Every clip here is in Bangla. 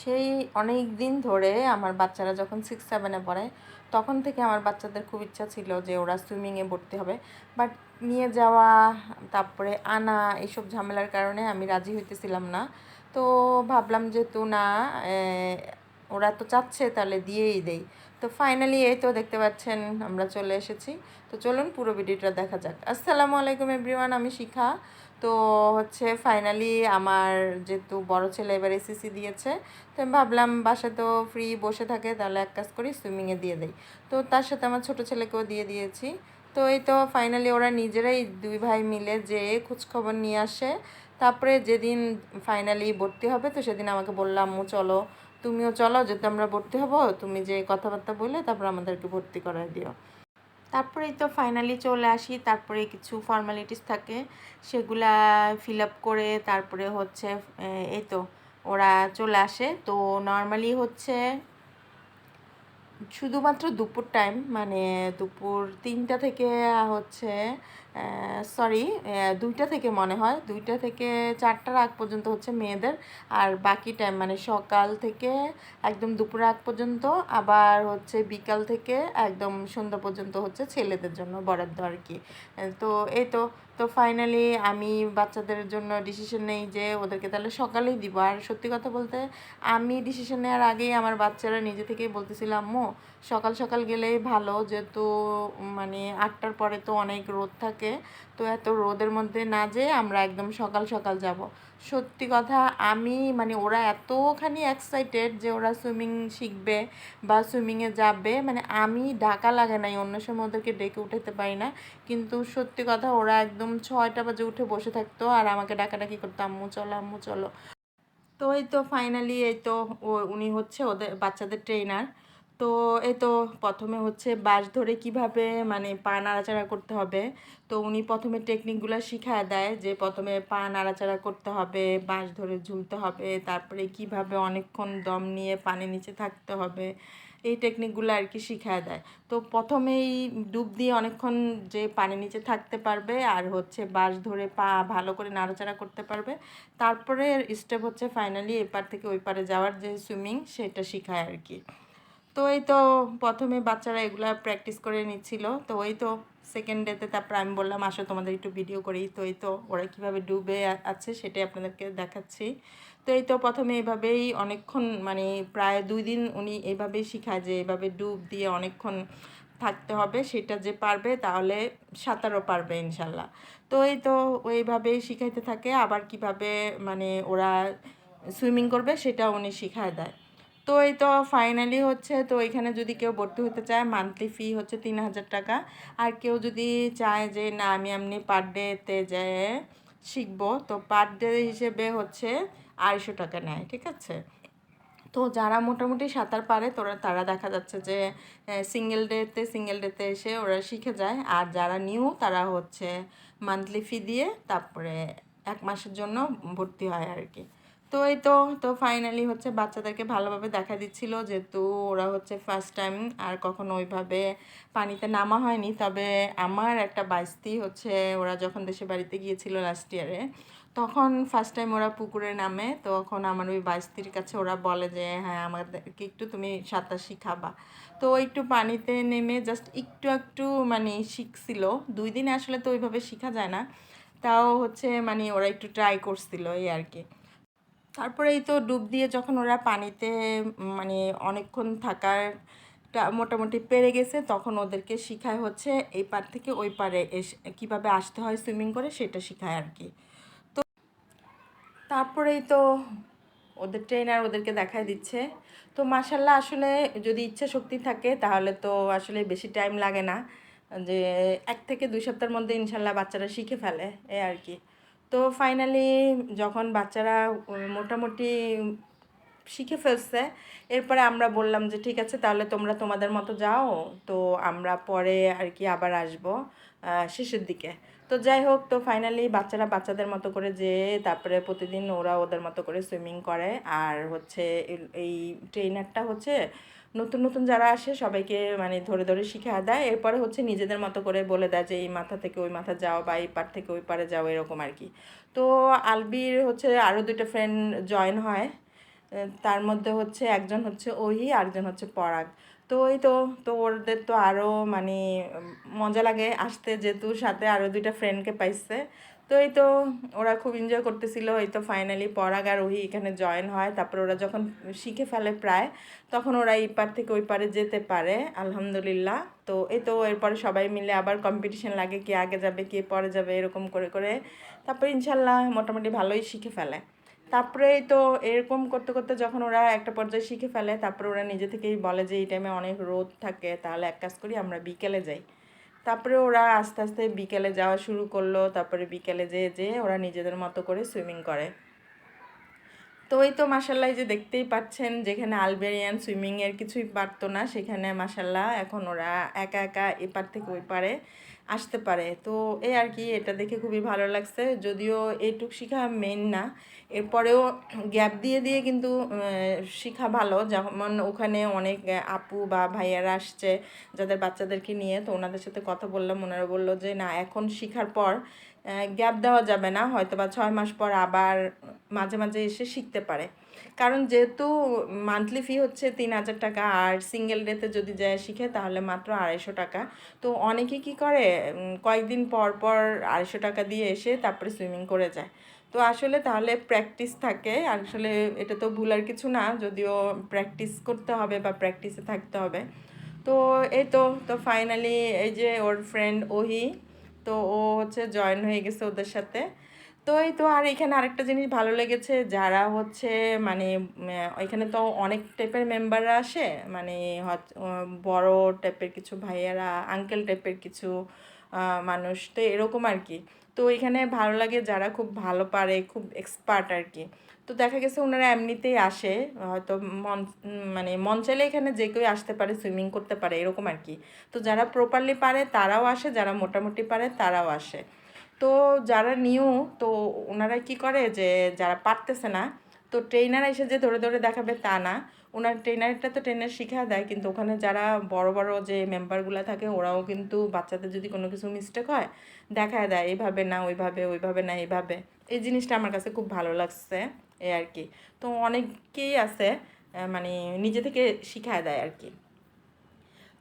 সেই অনেক দিন ধরে আমার বাচ্চারা যখন সিক্স সেভেনে পড়ে, তখন থেকে আমার বাচ্চাদের খুব ইচ্ছা ছিল যে ওরা সুইমিংয়ে ভর্তি হবে। বাট নিয়ে যাওয়া, তারপরে আনা এইসব ঝামেলার কারণে আমি রাজি হইতেছিলাম না। তো ভাবলাম যে তো না ওরা তো চাচ্ছে তাহলে দিয়েই দেই। তো ফাইনালি এই তো দেখতে পাচ্ছেন, আমরা চলে এসেছি। তো চলুন পুরো ভিডিওটা দেখা যাক। আসসালামু আলাইকুম এভরিওয়ান আমি শিখা। তো হচ্ছে ফাইনালি আমার যেহেতু বড় ছেলে এবার এসিসি দিয়েছে, তো আমি ভাবলাম বাসা তো ফ্রি বসে থাকে, তাহলে এক কাজ করি সুইমিংয়ে দিয়ে দেই। তো তার সাথে আমার ছোট ছেলেকেও দিয়ে দিয়েছি। তো এই তো ফাইনালি ওরা নিজেরাই দুই ভাই মিলে যে খোঁজখবর নিয়ে আসে। তারপরে যেদিন ফাইনালি ভর্তি হবে, তো সেদিন আমাকে বললাম আম্মু, চলো। তুমিও চলো, যেহেতু আমরা ভর্তি হব, তুমি যে কথাবার্তা বললে তারপর আমাদেরকে ভর্তি করায় দিও। তারপরেই তো ফাইনালি চলে আসি, তারপরে কিছু ফর্মালিটিস থাকে, সেগুলা ফিল আপ করে তারপরে হচ্ছে এই তো, ওরা চলে আসে। তো নর্মালি হচ্ছে শুধুমাত্র দুপুর টাইম মানে দুপুর তিনটা থেকে হচ্ছে সরি দুইটা থেকে মনে হয়। দুইটা থেকে চারটার আগ পর্যন্ত হচ্ছে মেয়েদের। আর বাকি টাইম মানে সকাল থেকে একদম দুপুর আগ পর্যন্ত, আবার হচ্ছে বিকাল থেকে একদম সন্ধ্যা পর্যন্ত হচ্ছে ছেলেদের জন্য বরাদ্দ আর কি। তো এই তো তো ফাইনালি আমি বাচ্চাদের জন্য ডিসিশন নেই যে ওদেরকে তাহলে সকালেই দিব। আর সত্যি কথা বলতে আমি ডিসিশন নেওয়ার আগেই আমার বাচ্চারা নিজে থেকেই বলতেছিলাম মো সকাল সকাল গেলেই ভালো, যেহেতু মানে আটটার পরে তো অনেক রোদ থাকে, তো এত রোদের মধ্যে না যেয়ে আমরা একদম সকাল সকাল যাব। সত্যি কথা, আমি মানে ওরা এতখানি এক্সাইটেড যে ওরা সুইমিং শিখবে বা সুইমিংয়ে যাবে মানে আমি ডাকা লাগে নাই, অন্য সময় ওদেরকে ডেকে উঠাতে পারি না। কিন্তু সত্যি কথা, ওরা একদম ছয়টা বাজে উঠে বসে থাকতো আর আমাকে ডাকাডাকি করতো, আম্মু, চলো আম্মু, চলো। তো এই তো ফাইনালি এই তো উনি হচ্ছে ওদের বাচ্চাদের ট্রেনার তো এই তো প্রথমে হচ্ছে বাঁশ ধরে কীভাবে মানে পা নাড়াচাড়া করতে হবে? তো উনি প্রথমে টেকনিকগুলো শিখায় দেয় যে প্রথমে পা নাড়াচাড়া করতে হবে, বাঁশ ধরে ঝুলতে হবে, তারপরে কীভাবে অনেকক্ষণ দম নিয়ে পানির নিচে থাকতে হবে, এই টেকনিকগুলো আর কি শিখায় দেয়। তো প্রথমেই ডুব দিয়ে অনেকক্ষণ যে পানির নিচে থাকতে পারবে আর হচ্ছে বাঁশ ধরে পা ভালো করে নাড়াচাড়া করতে পারবে, তারপরে স্টেপ হচ্ছে ফাইনালি এপার থেকে ওই পারে যাওয়ার যে সুইমিং সেটা শেখায় আর কি। তো এই তো প্রথমে বাচ্চারা এগুলা প্র্যাকটিস করে নিচ্ছিল। তো ওই তো সেকেন্ড ডেতে তারপর আমি বললাম, আসো তোমাদের একটু ভিডিও করি। তো এই তো ওরা কীভাবে ডুবে আছে সেটাই আপনাদেরকে দেখাচ্ছি। তো এই তো প্রথমে এভাবেই অনেকক্ষণ মানে প্রায় দুই দিন উনি এভাবেই শিখায় যে এভাবে ডুব দিয়ে অনেকক্ষণ থাকতে হবে, সেটা যে পারবে তাহলে সাঁতারও পারবে ইনশাল্লাহ। তো এই তো ওইভাবেই শিখাইতে থাকে। আবার কীভাবে মানে ওরা সুইমিং করবে সেটা উনি শিখায় দেয়। তো এই তো ফাইনালি হচ্ছে, তো এখানে যদি কেউ ভর্তি হতে চায় মান্থলি ফি হচ্ছে তিন হাজার টাকা। আর কেউ যদি চায় যে, না, আমি এমনি পার ডেতে যেয়ে শিখব তো পার ডে হিসেবে হচ্ছে আড়াইশো টাকা নেয়, ঠিক আছে? তো যারা মোটামুটি সাঁতার পারে, তোরা, তারা দেখা যাচ্ছে যে সিঙ্গেল ডেতে সিঙ্গেল ডেতে এসে ওরা শিখে যায়। আর যারা নিউ তারা হচ্ছে মান্থলি ফি দিয়ে তারপরে এক মাসের জন্য ভর্তি হয় আর কি। তো এই তো তো ফাইনালি হচ্ছে বাচ্চাদেরকে ভালোভাবে দেখা দিচ্ছিল যেহেতু ওরা হচ্ছে ফার্স্ট টাইম আর কখনো ওইভাবে পানিতে নামা হয়নি। তবে আমার একটা বাইস্তি হচ্ছে ওরা যখন দেশের বাড়িতে গিয়েছিল লাস্ট ইয়ারে তখন ফার্স্ট টাইম ওরা পুকুরে নামে, তখন আমার ওই বাইস্তির কাছে ওরা বলে যে হ্যাঁ আমাদেরকে একটু তুমি সাঁতার শিখাবা তো একটু পানিতে নেমে জাস্ট একটু একটু মানে শিখছিল। দুই দিনে আসলে তো ওইভাবে শেখা যায় না। তাও হচ্ছে মানে ওরা একটু ট্রাই করছিল এই আর কি। তারপরে এই তো ডুব দিয়ে যখন ওরা পানিতে মানে অনেকক্ষণ থাকারটা মোটামুটি পেরে গেছে, তখন ওদেরকে শিখায় হচ্ছে এই পার থেকে ওই পারে এসে, কীভাবে আসতে হয় সুইমিং করে সেটা শেখায় আর কি। তো তারপরেই তো ওদের ট্রেনার ওদেরকে দেখায় দিচ্ছে। তো মাসাল্লাহ আসলে যদি ইচ্ছা শক্তি থাকে তাহলে তো আসলে বেশি টাইম লাগে না। যে এক থেকে দুই সপ্তাহের মধ্যে ইনশাল্লাহ বাচ্চারা শিখে ফেলে, এ আর কি। তো ফাইনালি যখন বাচ্চারা মোটামুটি শিখে ফেলছে, এরপরে আমরা বললাম যে ঠিক আছে, তাহলে তোমরা তোমাদের মতো যাও, তো আমরা পরে আর কি আবার আসব শেষের দিকে। তো যাই হোক, তো ফাইনালি বাচ্চারা বাচ্চাদের মতো করে যে তারপরে প্রতিদিন ওরা ওদের মতো করে সুইমিং করে, আর হচ্ছে এই ট্রেনারটা হচ্ছে নতুন নতুন যারা আসে সবাইকে মানে ধরে ধরে শিখা দেয়। এরপরে হচ্ছে নিজেদের মতো করে বলে দেয় যে, এই মাথা থেকে ওই মাথা যাও বা এই পার থেকে ওই পারে যাও, এরকম আর কি। তো আলবির হচ্ছে আরও দুইটা ফ্রেন্ড জয়েন হয়। তার মধ্যে হচ্ছে একজন হচ্ছে ওহি, আরেকজন হচ্ছে পরাগ। তো ওই তো তো ওদের তো আরও মানে মজা লাগে। আসতে যেহেতু সাথে আরও দুইটা ফ্রেন্ডকে পাইছে। তো এই তো ওরা খুব এনজয় করতেছিল। এই তো ফাইনালি পরাগ আর ওহি এখানে জয়েন হয়। তারপর ওরা যখন শিখে ফেলে প্রায়, তখন ওরা এই পার থেকে ওই পারে যেতে পারে, আলহামদুলিল্লাহ। তো এই তো এরপরে সবাই মিলে আবার কম্পিটিশন লাগে, কে আগে যাবে, কে পরে যাবে, এরকম করে করে। তারপর ইনশাল্লাহ মোটামুটি ভালোই শিখে ফেলে। তারপরে তো এরকম করতে করতে যখন ওরা একটা পর্যায়ে শিখে ফেলে, তারপরে ওরা নিজে থেকেই বলে যে, এই টাইমে অনেক রোদ থাকে, তাহলে এক কাজ করি, আমরা বিকেলে যাই। তারপরে ওরা আস্তে আস্তে বিকেলে যাওয়া শুরু করল। তারপরে বিকেলে যেয়ে যেয়ে ওরা নিজেদের মতো করে সুইমিং করে। তো ওই তো মাসাল্লাহ যে দেখতেই পাচ্ছেন, যেখানে আলবেরিয়ান সুইমিংয়ের কিছুই পারতো না, সেখানে মাসাল্লাহ এখন ওরা একা একা এপার থেকে ওই পারে আসতে পারে। তো এই আর কি, এটা দেখে খুবই ভালো লাগছে। যদিও এইটুক শিখা মেন না, এরপরেও গ্যাপ দিয়ে দিয়ে কিন্তু শিখা ভালো। যেমন ওখানে অনেক আপু বা ভাইয়ারা আসছে যাদের বাচ্চাদেরকে নিয়ে, তো ওনাদের সাথে কথা বললাম। ওনারা বলল যে, না, এখন শিখার পর গ্যাপ দেওয়া যাবে না। হয়তো বা ছয় মাস পর আবার মাঝে মাঝে এসে শিখতে পারে। কারণ যেহেতু মান্থলি ফি হচ্ছে তিন হাজার টাকা, আর সিঙ্গেল ডেতে যদি যায় শিখে তাহলে মাত্র আড়াইশো টাকা। তো অনেকে কি করে কয়েকদিন পর পর আড়াইশো টাকা দিয়ে এসে তারপরে সুইমিং করে যায়। তো আসলে তাহলে প্র্যাকটিস থাকে, আসলে এটা তো ভুলার কিছু না, যদিও প্র্যাকটিস করতে হবে বা প্র্যাকটিসে থাকতে হবে। তো এই তো তো ফাইনালি এই যে ওর ফ্রেন্ড ওহি, তো ও হচ্ছে জয়েন হয়ে গেছে ওদের সাথে। তো এই তো আর এখানে আরেকটা জিনিস ভালো লেগেছে, যারা হচ্ছে মানে এখানে তো অনেক টাইপের মেম্বাররা আসে মানে বড় টাইপের কিছু ভাইয়ারা আঙ্কেল টাইপের কিছু মানুষ, তো এরকম আর কি। তো এখানে ভালো লাগে যারা খুব ভালো পারে, খুব এক্সপার্ট আর কি। তো দেখা গেছে ওনারা এমনিতেই আসে, হয়তো মন মানে মন চাইলে এখানে যে কেউ আসতে পারে সুইমিং করতে পারে, এরকম আর কি। তো যারা প্রপারলি পারে, তারাও আসে, যারা মোটামুটি পারে, তারাও আসে। তো যারা নিউ, তো ওনারা কি করে যে যারা পারতেছে না, তো ট্রেনার এসে যে ধরে ধরে দেখাবে তা না। ওনার ট্রেনারটা তো ট্রেনার শিখা দেয়, কিন্তু ওখানে যারা বড় বড় যে মেম্বারগুলো থাকে, ওরাও কিন্তু বাচ্চাদের যদি কোনো কিছু মিস্টেক হয়, দেখায় দেয় এইভাবে না, ওইভাবে ওইভাবে না এইভাবে এই জিনিসটা আমার কাছে খুব ভালো লাগছে এই আর কি। তো অনেকেই আছে মানে নিজে থেকে শিখায় দেয় আর কি।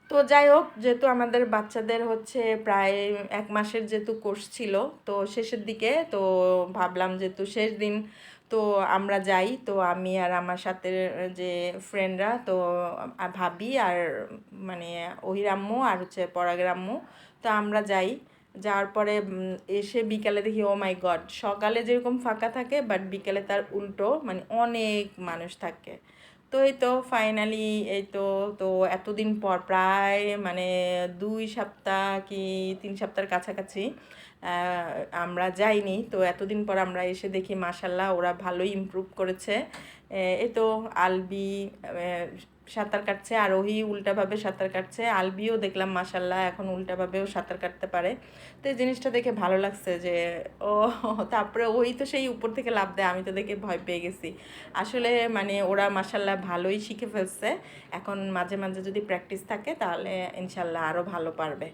তো যাই হোক, যেহেতু আমাদের বাচ্চাদের হচ্ছে প্রায় এক মাসের যেহেতু কোর্স ছিল, তো শেষের দিকে তো ভাবলাম যেহেতু শেষ দিন, তো আমরা যাই। তো আমি আর আমার সাথে যে ফ্রেন্ডরা তো ভাবি আর মানে ওহির আর হচ্ছে পরাগের আম্মু তো আমরা যাই। যাওয়ার পরে এসে বিকালে দেখি ও মাই গড সকালে যেরকম ফাঁকা থাকে বাট বিকালে তার উল্টো মানে অনেক মানুষ থাকে। তো এই তো ফাইনালি এই তো তো এতদিন পর প্রায় মানে দুই সপ্তাহ কি তিন সপ্তাহের কাছাকাছি আমরা যাইনি। তো এতদিন পর আমরা এসে দেখি মাসাল্লাহ ওরা ভালোই ইমপ্রুভ করেছে। এ- তো আলবি সাঁতার কাটছে আর ওহি উল্টাভাবে সাঁতার কাটছে। আলবিও দেখলাম মাসাল্লাহ এখন উল্টাভাবেও সাঁতার কাটতে পারে। তো এই জিনিসটা দেখে ভালো লাগছে যে, ও, তারপরে ওই তো সেই উপর থেকে লাভ দেয়, আমি তো দেখে ভয় পেয়ে গেছি। আসলে মানে ওরা মাসাল্লাহ ভালোই শিখে ফেলছে। এখন মাঝে মাঝে যদি প্র্যাকটিস থাকে, তাহলে ইনশাল্লাহ আরও ভালো পারবে।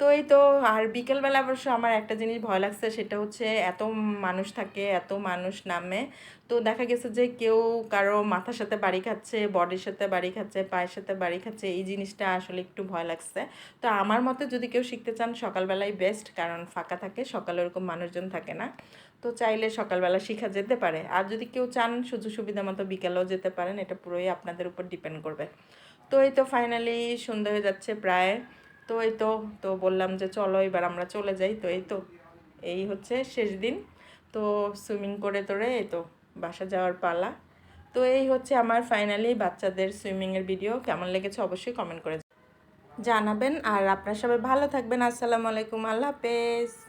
তো এই তো, আর বিকেলবেলা অবশ্য আমার একটা জিনিস ভয় লাগছে, সেটা হচ্ছে এত মানুষ থাকে, এত মানুষ নামে। তো দেখা গেছে যে কেউ কারও মাথার সাথে বাড়ি খাচ্ছে, বডির সাথে বাড়ি খাচ্ছে, পায়ের সাথে বাড়ি খাচ্ছে, এই জিনিসটা আসলে একটু ভয় লাগছে। তো আমার মতে যদি কেউ শিখতে চান, সকালবেলাই বেস্ট কারণ ফাঁকা থাকে, সকালে ওরকম মানুষজন থাকে না। তো চাইলে সকালবেলা শেখা যেতে পারে। আর যদি কেউ চান, সুযোগ সুবিধা মতো বিকেলেও যেতে পারেন, এটা পুরোই আপনাদের উপর ডিপেন্ড করবে। তো এই তো ফাইনালি সন্ধ্যা হয়ে যাচ্ছে প্রায়। তো এই তো তো বললাম যে চলো এবার আমরা চলে যাই, তো এই তো। এই হচ্ছে শেষ দিন। তো সুইমিং করে তোরে এই তো, বাসা যাওয়ার পালা। তো এই হচ্ছে আমার ফাইনালি বাচ্চাদের সুইমিংয়ের ভিডিও কেমন লেগেছে অবশ্যই কমেন্ট করে জানাবেন। আর আপনার সবাই ভালো থাকবেন। আসসালামু আলাইকুম। আল্লাহ হাফেজ।